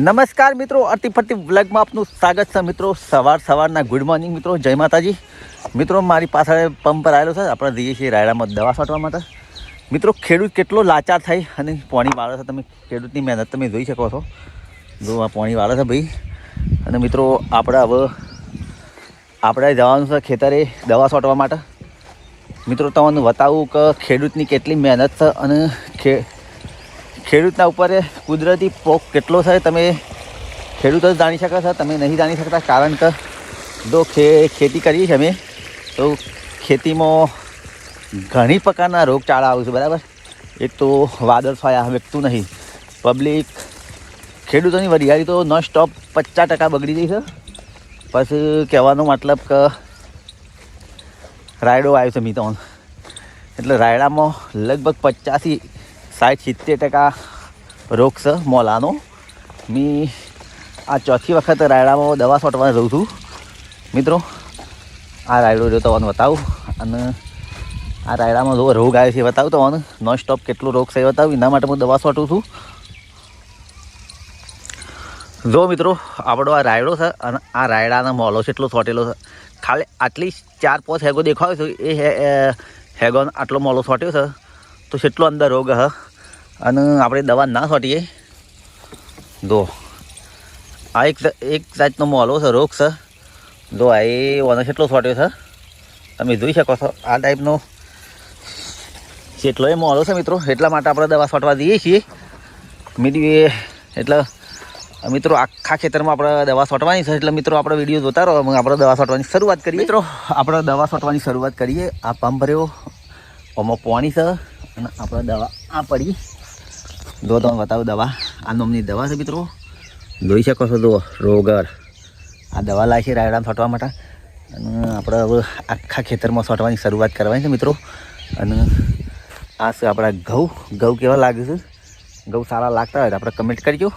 નમસ્કાર મિત્રો અતિ ફરતી વ્લોગમાં આપનું સ્વાગત છે મિત્રો. સવાર સવારના ગુડ મોર્નિંગ મિત્રો. જય માતાજી. મિત્રો, મારી પાછળ પંપ પર આવેલો છે. આપણે જઈએ છીએ રાયડામાં દવા છાંટવા માટે. મિત્રો, ખેડૂત કેટલો લાચાર થઈ અને પાણી વાળો છે. તમે ખેડૂતની મહેનત તમે જોઈ શકો છો. જો આ પાણી વાળો છે ભાઈ. અને મિત્રો, આપણે હવે, આપણે જવાનું છે ખેતરે દવા છાંટવા માટે. મિત્રો, તમને બતાવું કે ખેડૂતની કેટલી મહેનત છે અને ખે ખેડૂતના ઉપર કુદરતી પોક કેટલો છે, તમે ખેડૂત જ જાણી શકો છો, તમે નહીં જાણી શકતા, કારણ કે જો ખે, ખેતી કરીએ છીએ અમે, તો ખેતીમાં ઘણી પ્રકારના રોગચાળા આવે છે, બરાબર? એક તો વાદળ ફાયા વ્યક્તું નહીં. પબ્લિક ખેડૂતોની વરિયાળી તો નો સ્ટોપ પચાસ ટકા બગડી ગઈ છે. પછી કહેવાનો મતલબ કે રાયડો આવ્યો છે મીતો એટલે રાયડામાં લગભગ પચાસી સાઠ સિત્તેર ટકા રોગ છે મોલાનો. મેં આ ચોથી વખત રાયડામાં દવા છોટવા જઉં છું. મિત્રો, આ રાયડો જો તમને બતાવું. અને આ રાયડામાં જો રોગ આવે છે બતાવું તમને. નોન સ્ટોપ કેટલો રોગ છે એ બતાવું. એના માટે હું દવા છોટું છું. જો મિત્રો, આપણો આ રાયડો છે અને આ રાયડાનો મોલો છે, એટલો છોટેલો છે. ખાલી આટલી ચાર પાંચ હેગો દેખાય છે, એ હેગો આટલો મોલો છોટ્યો છે, તો કેટલો અંદર રોગ હ. અને આપણે દવા ના છોટીએ. જો, આ એક એક જાતનો મોલો છે, રોગ છે. જો, આ એ ઓનો કેટલો છોટ્યો છે. તમે જોઈ શકો છો, આ ટાઈપનો જેટલો એ મોલો છે મિત્રો. એટલા માટે આપણે દવા છોટવા દઈએ છીએ. મીડી એટલે, મિત્રો, આખા ખેતરમાં આપણે દવા છોટવાની છે. એટલે મિત્રો, આપણે વીડિયો જોતા રહો. આપણે દવા છોટવાની શરૂઆત કરીએ. મિત્રો, આપણે દવા છોટવાની શરૂઆત કરીએ. આ પંપ ભર્યો આમાં પાણી છે અને આપણે દવા આ પડી. જો તમે બતાવો દવા. આ નોમની દવા છે મિત્રો. જોઈ શકો છો જુઓ, રોગર. આ દવા લાવી છે રાયડા છોટવા માટે. અને આપણે હવે આખા ખેતરમાં છોટવાની શરૂઆત કરવાની છે મિત્રો. અને આ છે આપણા ઘઉં. ઘઉં કેવા લાગે છે? ઘઉં સારા લાગતા હોય તો આપણે કમેન્ટ કરજો.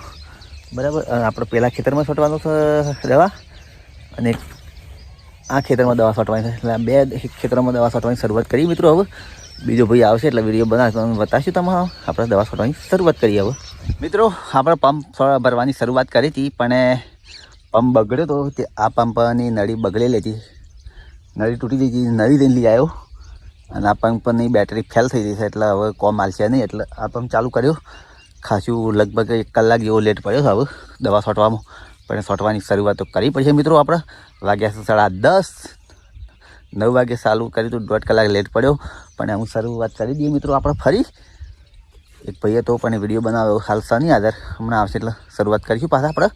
બરાબર? આપણે પહેલાં ખેતરમાં છોટવાનું છે દવા. અને આ ખેતરમાં દવા છોટવાની છે. એટલે બે ખેતરમાં દવા છોટવાની શરૂઆત કરી મિત્રો હવે. બીજો ભાઈ આવશે એટલે વીડિયો બનાવશે. બતાવશું તમે આપણે દવા છોટવાની શરૂઆત કરીએ હવે. મિત્રો, આપણે પંપ ભરવાની શરૂઆત કરી હતી, પણ પંપ બગડ્યો તો તે આ પંપની નળી બગડેલી હતી નળી તૂટી ગઈ હતી નળી લઈને લઈ આવ્યો. અને આ પંપની બેટરી ફેલ થઈ ગઈ છે, એટલે હવે કોમ હાલશે નહીં, એટલે આ પંપ ચાલુ કર્યો. ખાસું લગભગ એક કલાક જેવો લેટ પડ્યો છે હવે, દવા છોટવામાં પણ છોટવાની શરૂઆત તો કરવી પડશે મિત્રો આપણે. વાગ્યા સાડા દસ. નવ વાગે ચાલુ કર્યું હતું, દોઢ કલાક લેટ પડ્યો. પણ હું શરૂઆત કરી દઈએ મિત્રો, આપણે ફરી. એક ભાઈએ તો પણ વીડિયો બનાવ્યો, હાલ શનિ આધાર. હમણાં આવશે એટલે શરૂઆત કરીશું પાછા આપણે.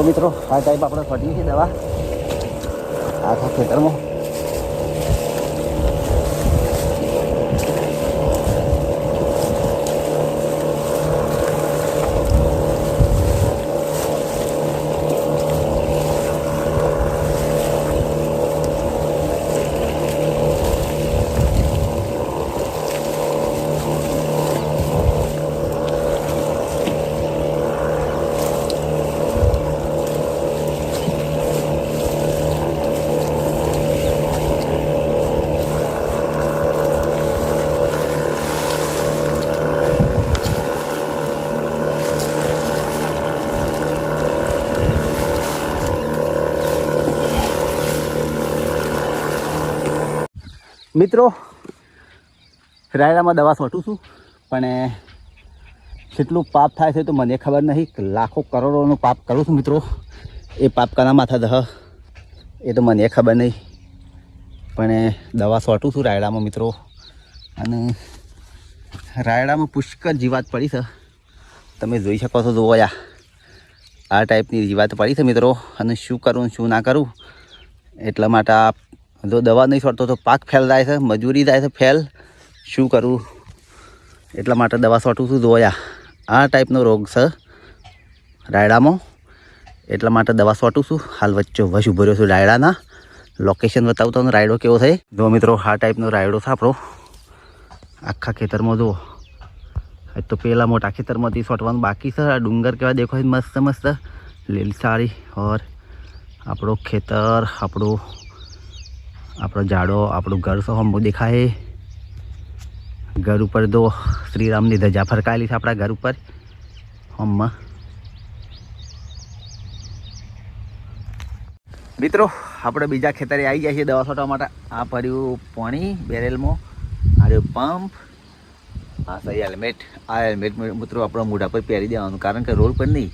લો મિત્રો આ ટાઈપ આપણે ફટીએ છીએ દવા. આખા ખેતરમાં. મિત્રો રાયડામાં દવા છોટું છું, પણ કેટલું પાપ થાય છે તો મને ખબર નહીં. લાખો કરોડોનું પાપ કરું છું મિત્રો. એ પાપ કના માથા દહ. એ તો મને ખબર નહીં. પણ દવા છોટું છું રાયડામાં મિત્રો. અને રાયડામાં પુષ્કળ જીવાત પડી છે. તમે જોઈ શકો છો જોવો યા. આ ટાઈપની જીવાત પડી છે મિત્રો. અને શું કરું શું ના કરું, એટલા માટે આ જો દવા નહીં છોડતો તો પાક ફેલ થાય છે, મજૂરી થાય છે, ફેલ. શું કરું? એટલા માટે દવા છોટું છું જોયા આ ટાઈપનો રોગ છે, રાયડામાં. એટલા માટે દવા છોટું છું. હાલ વચ્ચે વશ ઊભો છું રાયડાના. લોકેશન બતાવતો ને રાયડો કેવો થાય જો મિત્રો, આ ટાઈપનો રાયડો છે આપણો. આખા ખેતરમાં જુઓ. તો પેલા મોટા ખેતરમાંથી છોટવાનું બાકી છે. આ ડુંગર કેવા દેખાય મસ્ત મસ્ત. લીલસારી ઓર આપણો ખેતર, આપણું આપણો ઝાડો, આપણું ઘર સો હમું દેખાય? ઘર ઉપર તો શ્રીરામની ધજા ફરકાયેલી છે આપણા ઘર ઉપર. હોમમાં. મિત્રો, આપણે બીજા ખેતરે આવી જાય છે દવા છોટવા માટે. આ ભર્યું પાણી બેરેલમાં, આ પંપ. આ સહી હેલ્મેટ આ હેલ્મેટ મિત્રો, આપણા મોઢા પર પહેરી દેવાનું, કારણ કે રોડ પર નહીં.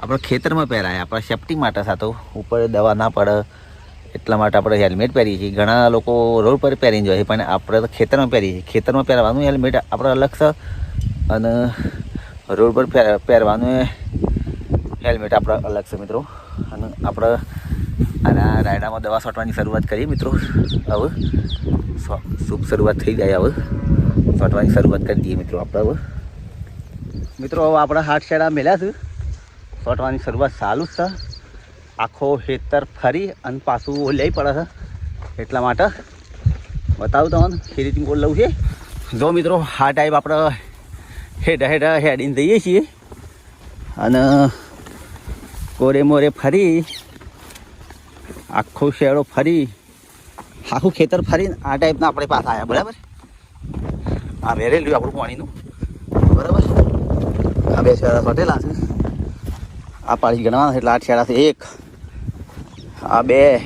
આપણે ખેતરમાં પહેરાય, આપણા સેફટી માટે સાતો ઉપર દવા ના પડે એટલા માટે આપણે હેલ્મેટ પહેરીએ છીએ. ઘણા લોકો રોડ પર પહેરીને જાય છે, પણ આપણે તો ખેતરમાં પહેરીએ છીએ. ખેતરમાં પહેરવાનું હેલ્મેટ આપણે અલગ છે અને રોડ પર પહેરવાનું હેલ્મેટ આપણે અલગ છે મિત્રો. અને આપણે અને રાયડામાં દવા છાંટવાની શરૂઆત કરીએ મિત્રો. હવે શુભ શરૂઆત થઈ જાય હવે. છાંટવાની શરૂઆત કરી દઈએ મિત્રો આપણે હવે. મિત્રો, હવે આપણા હાથ શેડા મેળ્યા છે. છાંટવાની શરૂઆત ચાલુ જ છે. આખો ખેતર ફરી અને પાછું લઈ પડે છે. એટલા માટે બતાવું તમને એ રીતે બોલ લઉં છે. જો મિત્રો, આ ટાઈપ આપણે હેડ હેડ હેડીને જઈએ છીએ. અને કોરે મોરે ફરી, આખો શેડો ફરી, આખું ખેતર ફરીને આ ટાઈપના આપણે પાસે આવ્યા, બરાબર? આ વેરેલું આપણું પાણીનું. બરાબર? આ બે શેડા ફટેલા છે. આ પાણી ગણવાના એટલે આઠ શેડા છે. એક આ બે,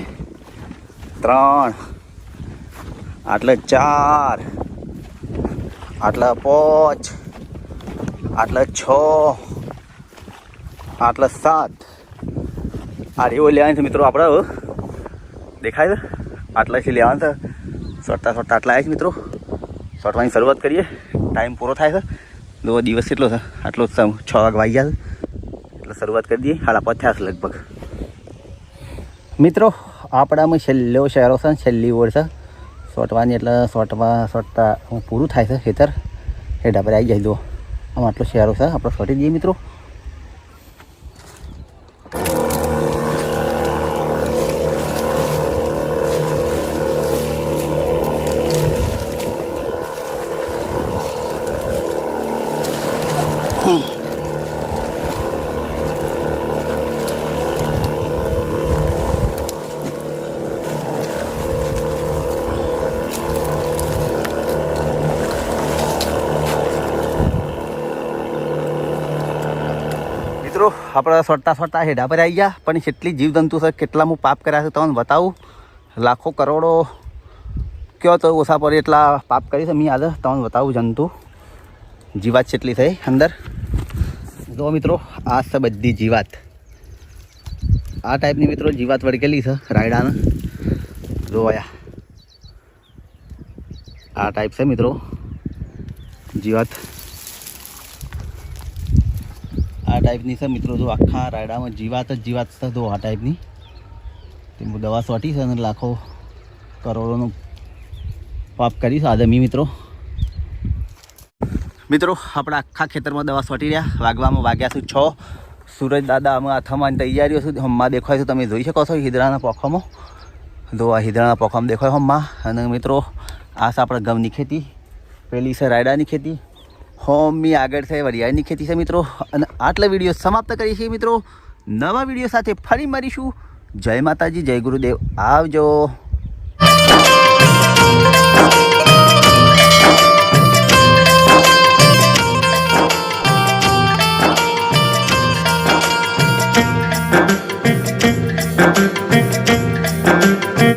ત્રણ, આટલે ચાર, આટલા પાંચ, આટલે છ, આટલે સાત. આ રેવો લેવાની છે મિત્રો આપણે દેખાય છે? આટલા છે લેવાના છે. સોટતા સોટતા આટલા આવ્યા છે મિત્રો. સોટવાની શરૂઆત કરીએ. ટાઈમ પૂરો થાય છે. દો દિવસ કેટલો છે. આટલો જ છ. વાગ વાગ્યા ગયા છે. એટલે શરૂઆત કરી દઈએ. સાડા પચાસ લગભગ. મિત્રો, આપણામાં છેલ્લો શહેરો છે છેલ્લી ઓર છે. સોટવાની એટલે સોટવા, સોટતા પૂરું થાય છે ખેતર. હેઠા પર આવી જાય દો આમ આટલો શહેરો છે, આપણે સોટી દઈએ મિત્રો. મિત્રો, આપણે સોટતા સોટતા હેડા પર આવી ગયા, પણ કેટલી જીવજંતુ છે, કેટલા હું પાપ કર્યા છે તમને બતાવું. લાખો કરોડો કયો તો ઓછા પર એટલા પાપ કરી છે, મેં આજે તમને બતાવું જંતુ. જીવાત કેટલી થઈ અંદર. જો મિત્રો આ છે બધી જીવાત. આ ટાઈપની મિત્રો જીવાત વળગેલી છે, રાયડાને. જોયા આ ટાઈપ છે મિત્રો, જીવાત. આ ટાઈપની છે. મિત્રો, જો આખા રાયડામાં જીવાત જ જીવાત છે જો આ ટાઈપની તે હું દવા સોટી છે અને લાખો કરોડોનું પાપ કરી છે આદમી મિત્રો. મિત્રો, આપણા આખા ખેતરમાં દવા સોટી રહ્યા. વાગવામાં વાગ્યા છું છ. સૂરજ દાદા અમે હાથમાં તૈયારીઓ છું. હમમાં દેખાય છે. તમે જોઈ શકો છો હિદરાના પોખામાં. જો આ હિદરાના પોખામાં દેખાય હમમાં. અને મિત્રો, આ છે આપણા ગમની ખેતી. પેલી છે રાયડાની ખેતી. હોમની આગળ છે વરિયાળની ખેતી છે મિત્રો. અને આટલા વીડિયો સમાપ્ત કરીએ છીએ મિત્રો. નવા વીડિયો સાથે ફરી મળીશું. જય માતાજી, જય ગુરુદેવ. આવજો.